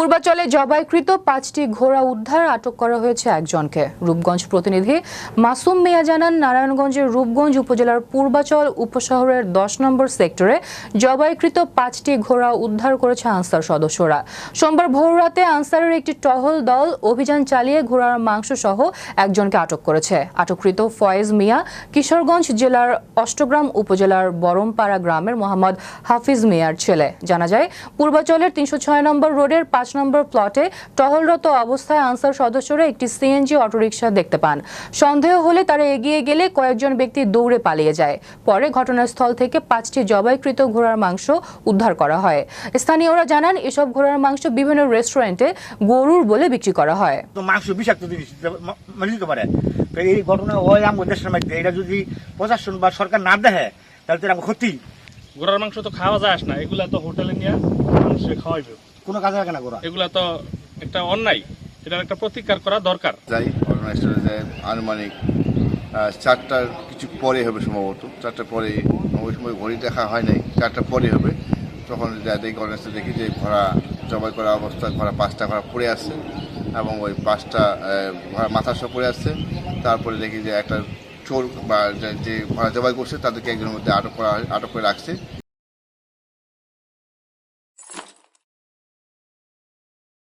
পূর্বাচলে জবাইকৃত পাঁচটি ঘোড়া উদ্ধার আটক করা হয়েছে একজনকে। রূপগঞ্জ প্রতিনিধি মাসুম মিয়া জানান, নারায়ণগঞ্জের রূপগঞ্জ উপজেলার পূর্বাচল উপশহরের দশ নম্বর সেক্টরে জবাইকৃত পাঁচটি ঘোড়া উদ্ধার করেছে আনসার সদস্যরা। সোমবার ভোররাতে আনসারের একটি টহল দল অভিযান চালিয়ে ঘোড়ার মাংস সহ একজনকে আটক করেছে। আটককৃত ফয়েজ মিয়া কিশোরগঞ্জ জেলার অষ্টগ্রাম উপজেলার বরমপাড়া গ্রামের মোহাম্মদ হাফিজ মিয়ার ছেলে। জানা যায়, পূর্বাচলের তিনশো ছয় নম্বর রোডের পাঁচ নম্বর প্লটে টহলরত অবস্থায় আনসার সদস্যরা একটি সিএনজি অটোরিকশা দেখতে পান। সন্দেহ হলে তারা এগিয়ে গেলে কয়েকজন ব্যক্তি দৌড়ে পালিয়ে যায়। পরে ঘটনাস্থল থেকে পাঁচটি জবাইকৃত ঘোড়ার মাংস উদ্ধার করা হয়। স্থানীয়রা জানান এসব ঘোড়ার মাংস বিভিন্ন রেস্টুরেন্টে গরুর বলে বিক্রি করা হয়। মাংস বিষাক্ত জিনিস মানে পারে। তো এই ঘটনা হয় আমার দেশের মধ্যে। এটা যদি প্রশাসন বা সরকার না দেখে তাহলে তো ক্ষতি। ঘোড়ার মাংস তো খাওয়া যায় না। এগুলা তো হোটেলে নিয়ে মানুষে খাওয়াইবে। কোনো কাজে লাগে না গোড়া এগুলা তো একটা অন্যায় এটার একটা প্রতিকার করা দরকার। যাই আনুমানিক চারটার কিছু পরে হবে সম্ভবত। চারটার পরে ওই সময় ঘড়ি দেখা হয় নাই চারটার পরে হবে। তখন যা দেখি ঘটনাস্থলে দেখি যে ঘোড়া জবাই করা অবস্থায় ঘোড়া পাঁচটা ঘোড়া পড়ে আছে এবং ওই পাঁচটা ঘোড়া মাথা সহ পড়ে আছে। তারপরে দেখি যে একটা চোর বা যে- যে ঘোড়া জবাই করছে তাদেরকে একজনের মধ্যে আটক করা আটক করে রাখছে।